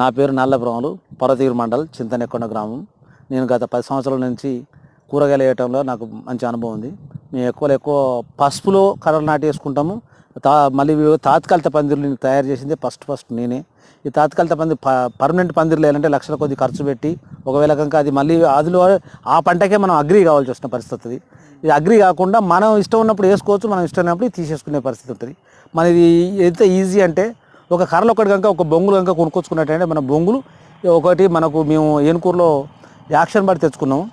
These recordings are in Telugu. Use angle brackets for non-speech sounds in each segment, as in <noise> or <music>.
నా పేరు నల్లబ్రహ్మలు పర్వతగిరి మండల్ చింతనెక్కొండ గ్రామం. నేను గత పది సంవత్సరాల నుంచి కూరగాయలు వేయటంలో నాకు మంచి అనుభవం ఉంది. మేము ఎక్కువ ఎక్కువ పసుపులో కర్రలు నాటి వేసుకుంటాము తా మళ్ళీ తాత్కాలిక పందిర్లు నేను తయారు చేసింది ఫస్ట్ ఫస్ట్ నేనే. ఈ తాత్కాలిక పంది పర్మనెంట్ పందిర్లు వేయాలంటే లక్షల కొద్ది ఖర్చు పెట్టి ఒకవేళ కనుక అది మళ్ళీ అదిలో ఆ పంటకే మనం అగ్రి కావాల్సి వచ్చిన పరిస్థితి ఇది అగ్రి కాకుండా మనం ఇష్టం ఉన్నప్పుడు వేసుకోవచ్చు మనం ఇష్టం ఉన్నప్పుడు తీసేసుకునే పరిస్థితి ఉంటుంది. మన ఇది ఎంత ఈజీ అంటే ఒక కర్రలు ఒకటి కనుక ఒక బొంగులు కనుక కొనుక్కొచ్చుకున్నట్టంటే మన బొంగులు ఒకటి మనకు మేము ఏనుకూరులో యాక్షన్ బట్టి తెచ్చుకున్నాము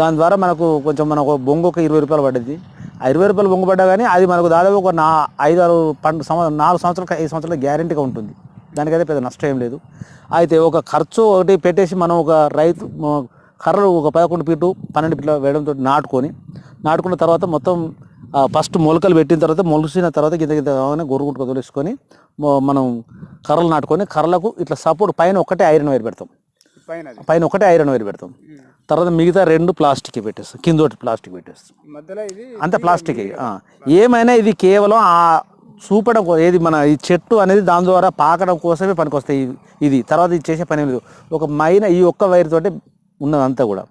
దాని ద్వారా మనకు కొంచెం మనకు బొంగు ఒక ఇరవై రూపాయలు పడింది ఆ ఇరవై రూపాయలు బొంగు పడ్డా కానీ అది మనకు దాదాపు ఒక నా ఐదు ఆరు పన్నెండు సంవత్సరం నాలుగు సంవత్సరాలు ఐదు సంవత్సరాలు గ్యారెంటీగా ఉంటుంది. దానికైతే పెద్ద నష్టం ఏం లేదు. అయితే ఒక ఖర్చు ఒకటి పెట్టేసి మనం ఒక రైతు కర్రలు ఒక పదకొండు ఫీటు పన్నెండు ఫీట్లు వేయడంతో నాటుకొని నాటుకున్న తర్వాత మొత్తం ఫస్ట్ మొలకలు పెట్టిన తర్వాత మొలిసిన తర్వాత గింత గింత గొరుగుంటు వదిలేసుకొని మొ- మనం కర్రలు నాటుకొని కర్రలకు ఇట్లా సపోర్ట్ పైన ఒకటే ఐరన్ వైర్ పెడతాం. పైన ఒకటే ఐరన్ వైర్ పెడతాం. తర్వాత మిగతా రెండు ప్లాస్టిక్ పెట్టేస్తాం. కింద ఒకటి ప్లాస్టిక్ పెట్టేస్తాం. అంత ప్లాస్టిక్ ఏమైనా ఇది కేవలం ఆ చూపడం ఏది మన ఈ చెట్టు అనేది దాని ద్వారా పాకడం కోసమే పనికొస్తాయి ఇవి- ఇది. తర్వాత ఇది చేసే పని లేదు. ఒక మైన ఈ ఒక్క వైర్ తోటి ఉన్నదంతా కూడా.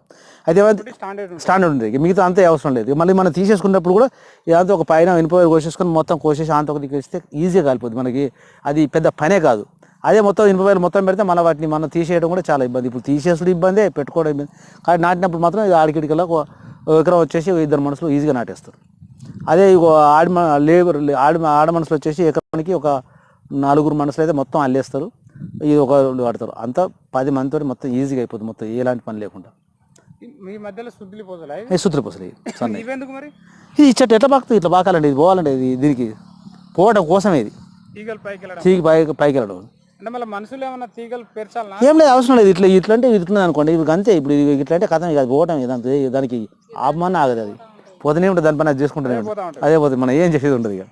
అయితే స్టాండర్డ్ స్టాండర్డ్ ఉంది మిగతా అంతే అవసరం లేదు. మళ్ళీ మనం తీసేసుకున్నప్పుడు కూడా ఇదంతా ఒక పైన ఇనుప కోసేసుకొని మొత్తం కోసేసి అంత ఒకటి వేస్తే ఈజీగా కాలిపోద్ది. మనకి అది పెద్ద పనే కాదు. అదే మొత్తం ఇనుప వైర్ మొత్తం పెడితే మళ్ళీ వాటిని మనం తీసేయడం కూడా చాలా ఇబ్బంది. ఇప్పుడు తీసేసుడు ఇబ్బందే పెట్టుకోవడం ఇబ్బంది. కానీ నాటినప్పుడు మాత్రం ఇది ఒక ఒక ఎకరం వచ్చేసి ఒక ఇద్దరు మనుషులు ఈజీగా నాటేస్తారు. అదే ఆడి లేబర్ ఆడి ఆడ మనుషులు వచ్చేసి ఎకరానికి ఒక నలుగురు మనుషులు అయితే మొత్తం అల్లేస్తారు. ఇది ఒక వాడతారు. అంతా పది మందితో మొత్తం ఈజీగా అయిపోతుంది మొత్తం ఎలాంటి పని లేకుండా. మీ మధ్యలో శుద్ధిలి ఏ సుత్రి పొసలు సన్న ఇవెందుకు మరి? ఇది చెట్టు ఎట్లా పాకుతుంది ఇట్లా పాకాలండి ఇది పోవాలండి ఇది దీనికి. పోవడం కోసమే ఇది. తీగలు పైకి వెళ్ళడం. తీగి పైకి పైకి వెళ్ళడం. అంటే మళ్ళీ మనుషులు ఏమన్నా తీగలు పెంచాలనా ఏం లేదు అవసరం లేదు. ఇట్లా ఇట్లా అంటే ఇట్లా అనుకోండి. ఇవి అంతే ఇప్పుడు ఇట్లా అంటే కథం ఇక అది పోవటం ఇదంతా దానికి ఆపమని ఆగదు అది. పోతూనే ఉంటుంది దాని పని అది చేసుకుంటూనే ఉంటుంది. అదే పోతుంది. మనం ఏం చేసేది ఉంటుంది ఇక.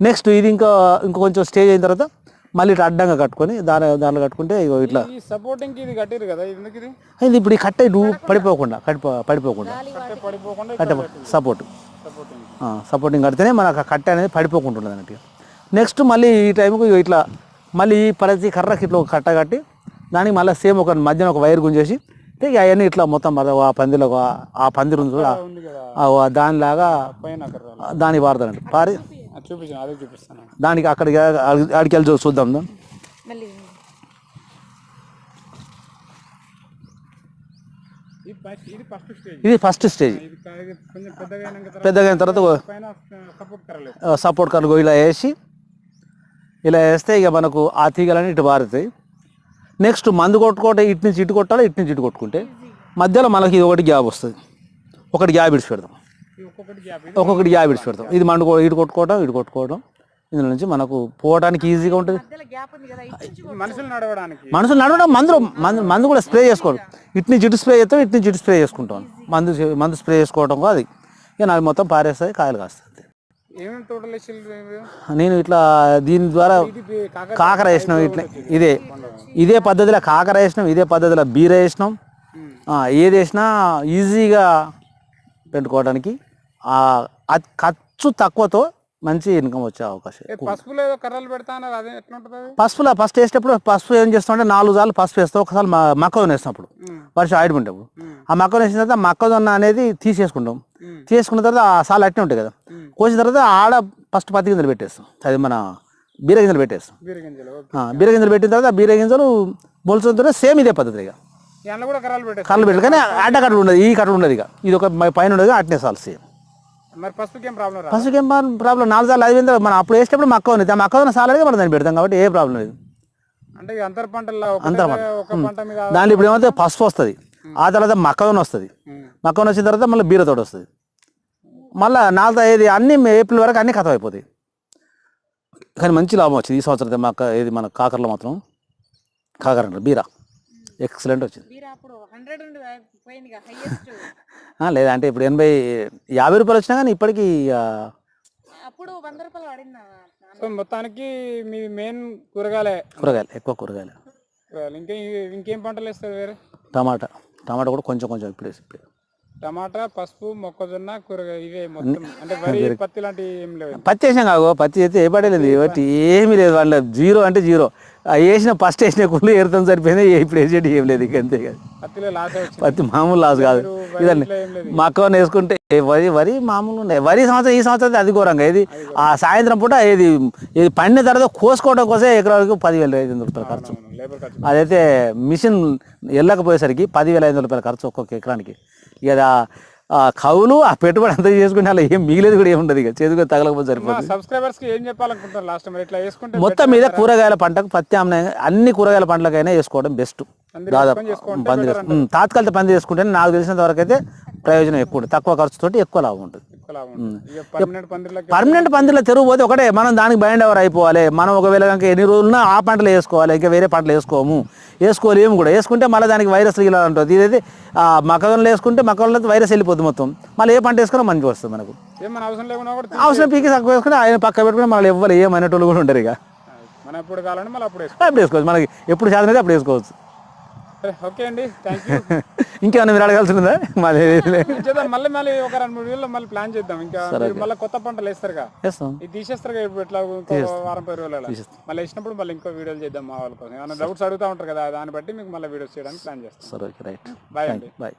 నెక్స్ట్ ఇది ఇంకా ఇంకో కొంచెం స్టేజ్ అయిన తర్వాత మళ్ళీ ఇట్లా అడ్డంగా కట్టుకొని దాని దాంట్లో కట్టుకుంటే ఇగో ఇట్లా. ఈ సపోర్టింగ్కి ఇది కట్టిరు కదా ఇది ఎందుకు ఇది? ఇది ఇప్పుడు ఈ కట్ట పడిపోకుండా కట్టిపో పడిపోకుండా. కట్టే పడిపోకుండా కట్ట సపోర్ట్ సపోర్టింగ్ సపోర్టింగ్ కడితేనే మనకు ఆ కట్ట అనేది పడిపోకుండా ఉంటుంది అన్నట్టు నెక్స్ట్ మళ్ళీ ఈ టైంకు ఇట్లా మళ్ళీ ఈ ప్రతి కర్రకి ఇట్లా ఒక కట్ట కట్టి దానికి మళ్ళీ సేమ్ ఒక మధ్యన ఒక వైర్ గుంజేసి అవన్నీ ఇట్లా మొత్తం ఆ పందిలో ఆ పందిరు ఉంది చూడు, దానిలాగా. దానికి వాడతానండి పారి చూపించాను అదే చూపిస్తాను దానికి అక్కడికి ఆడికి వెళ్ళి చూద్దాం దా. ఇది. ఫస్ట్ ఇది ఫస్ట్ స్టేజ్ ఇది ఫస్ట్ స్టేజ్ ఇది కా- ఇది కొంచెం పెద్దగా అయిన తర్వాత పైన సపోర్ట్ కలుగు ఇలా వేసి ఇలా వేస్తే ఇక మనకు ఆ తీగలన్నీ ఇటు పారుతాయి. నెక్స్ట్ మందు కొట్టుకుంటే ఇటు నుంచి ఇటు కొట్టాలి ఇటు నుంచి ఇటు కొట్టుకుంటే? మధ్యలో మనకి ఇది ఒకటి గ్యాప్ వస్తుంది. ఒకటి గ్యాప్ ఇడిచి పెడతాం ఇది ఒక్కొక్కటి గ్యాప్ ఇడిచి పెడతాం. ఇది మండు ఇటు కొట్టుకోవడం ఇటు కొట్టుకోవడం ఇందులో నుంచి మనకు పోవడానికి ఈజీగా ఉంటుంది. మనుషులు నడవడానికి. మనుషులు నడవడం మందు మందు మందు కూడా స్ప్రే చేసుకోవడం ఇటు నుంచి ఇటు స్ప్రే చేస్తాం ఇటు నుంచి ఇటు స్ప్రే చేసుకుంటాం. మందు మందు స్ప్రే చేసుకోవడం అది ఇక నాకు మొత్తం పారేస్తాయి కాయలు వేసిల్లు నేను ఇట్లా దీని ద్వారా కాకర వేసినాం ఇట్లా. ఇదే. ఇదే పద్ధతిలో కాకర వేసినాం ఇదే పద్ధతిలో బీర వేసినాం. ఏది వేసినా ఈజీగా పెట్టుకోవడానికి ఖర్చు తక్కువతో మంచి ఇన్కమ్ వచ్చే అవకాశం పసుపులో ఫస్ట్ వేసేటప్పుడు పసుపు ఏం చేస్తామంటే నాలుగు సార్లు పసుపు వేస్తాం ఒకసారి మొక్కజొన్న వేసినప్పుడు. వర్షం ఉమ్. ఆ మొక్కజొన్న వేసిన తర్వాత మొక్కజొన్న అనేది తీసేసుకుంటాం. తీసుకున్న తర్వాత ఆ సాలు అట్నే ఉంటాయి కదా. కోసిన తర్వాత ఆడ ఫస్ట్ పత్తి గింజలు పెట్టేస్తాం. అది మన బీర గింజలు పెట్టేస్తాం. బీర గింజలు ఓకే. ఆ, బీర గింజలు పెట్టిన తర్వాత ఆ బీర గింజలు మొలుచుతో సేమ్ ఇదే పద్ధతి ఇక. కళ్ళు పెట్టి కానీ అడ్డ కట్టలు ఉండదు ఈ కట్టలు ఉండదు ఇక. ఇది ఒక పైన ఉండదు అట్నే సాల్ సేమ్ మరి పసుపుకి ఏం ప్రాబ్లం నాలుగు సార్లు ఐదు మనం అప్పుడు వేసేటప్పుడు మక్క ఉంది ఆ మక్క ఉన్న సాలగా మనం దాన్ని పెడతాం కాబట్టి ఏ ప్రాబ్లం లేదు. అంటే అంతర పంటల్లో అంతర పంట. దాంట్లో ఇప్పుడు ఏమైతే పసుపు వస్తుంది. ఆ తర్వాత మక్కవన వస్తుంది. ఉమ్. మక్కవన వచ్చిన తర్వాత మళ్ళీ బీరతోటి వస్తుంది. మళ్ళీ నాలుగు ఐదు అన్ని ఏప్రిల్ వరకు అన్ని కథం అయిపోతాయి. కానీ మంచి లాభం వచ్చింది ఈ సంవత్సరం మక్క ఏది మన కాకరలో మాత్రం. కాకర బీరా. ఎక్సలెంట్ వచ్చింది. ఆ, లేదంటే ఇప్పుడు ఎనభై యాభై రూపాయలు వచ్చినా కానీ ఇప్పటికీ అప్పుడు వంద రూపాయలు పడిందా? సో మొత్తానికి మీ మెయిన్ కూరగాయలే. కూరగాయలు ఎక్కువ కూరగాయలు. కూరగాయలు ఇంకా ఇంకేం పంటలు వేస్తారు వేరే? టమాటా టమాటా కూడా కొంచెం కొంచెం ఇప్పుడే ఇప్పుడే టమాటా పసుపు మొక్కజొన్న కూరగాయ ఇవే మొత్తం. అంటే వరి పత్తి లాంటివి ఏం లేవు. పత్తి వేసినాం కాగో పత్తి అయితే ఏ పడేలేదు బట్టి ఏమీ లేదు వాళ్ళ జీరో అంటే జీరో. ఆ వేసిన ఫస్ట్ వేసిన కుళ్ళు ఏరుతాం సరిపోయింది ఇప్పుడు వేసేటి ఏం లేదు ఇక అంతే కదా. పత్తిలో లాస్ పత్తి మామూలు లాస్ కాదు. ఇదండి వరిలో ఏం లేదు. మా అక్క వేసుకుంటే వరి వరి మామూలు ఉన్నాయి. వరి సంవత్సరం ఈ సంవత్సరం అది ఘోరంగా. ఇది ఆ సాయంత్రం పూట ఇది ఇది పండిన తర్వాత కోసుకోవడం కోసం ఎకరాలకు పదివేల ఐదు వందల రూపాయల ఖర్చు. అదైతే మిషన్ వెళ్ళకపోయేసరికి పదివేల ఐదు వందల రూపాయల ఖర్చు ఒక్కొక్క ఎకరానికి. ఇక ఆ- కవులు ఆ పెట్టుబడి అంతా చేసుకుంటే అలా ఏం మిగిలేదు కూడా ఏమి ఉండదు ఇక. చేతికి తగలకపోతే సరిపోతుంది సబ్స్క్రైబర్స్కి ఏం చెప్పాలనుకుంటారు లాస్ట్ ఇట్లా వేసుకుంటే మొత్తం మీద కూరగాయల పంటకు ప్రత్యామ్నాయంగా అన్ని కూరగాయల పంటలకైనా వేసుకోవడం బెస్ట్ దాదాపు చేసుకుంటే పంది తాత్కాలిక పంది వేసుకుంటే నాకు తెలిసినంత వరకు అయితే ప్రయోజనం ఎక్కువ ఉంటుంది. తక్కువ ఖర్చుతోటి ఎక్కువ లాభం ఉంటుంది. పర్మనెంట్ పందిలో తెరుగు పోతే ఒకటే మనం దానికి బైండ్ అవర్ అయిపోవాలి? మనం ఒకవేళ కనుక ఎన్ని రోజులున్నా ఆ పంటలు వేసుకోవాలి ఇంకా వేరే పంటలు వేసుకోము. వేసుకోలేము కూడా. వేసుకుంటే మళ్ళీ దానికి వైరస్ ఇలా ఉంటుంది. ఇదైతే ఆ మొక్కజొన్నలు వేసుకుంటే మొక్కజొన్నలో వైరస్ వెళ్ళిపోతుంది మొత్తం. మళ్ళీ ఏ పంట వేసుకున్నా మంచిగా వస్తుంది మనకు. అవసరం పీకి తక్కువ వేసుకుంటే ఆయన పక్క పెట్టుకుని మళ్ళీ ఇవ్వాలి ఏమనేటోళ్ళు కూడా ఉంటారు ఇక. మనం ఎప్పుడు కావాలంటే మళ్ళీ అప్పుడు వేసుకో. అప్పుడు వేసుకోవచ్చు. మనకి ఎప్పుడు శాతం అయితే అప్పుడు వేసుకోవచ్చు. ఓకే అండి. థ్యాంక్ యూ <laughs> ఇంకేమైనా మీరు అడగాల్సి ఉందా మళ్ళీ చేద్దాం. మళ్ళీ మళ్ళీ ఒక రెండు మూడు వీళ్ళు మళ్ళీ ప్లాన్ చేద్దాం. ఇంకా మీరు మళ్ళీ కొత్త పంటలు వేస్తారుగా. వేస్తాం. ఇది తీసేస్తారు ఇప్పుడు ఎట్లా ఇంకో వారం పది రోజులు మళ్ళీ వేసినప్పుడు మళ్ళీ ఇంకో వీడియోలు చేద్దాం మా వాళ్ళ కోసం. ఏమైనా డౌట్స్ అడుగుతా ఉంటారు కదా దాన్ని బట్టి మీకు మళ్ళీ వీడియోస్ చేయడానికి ప్లాన్ చేస్తాం. బాయ్ అండి. బాయ్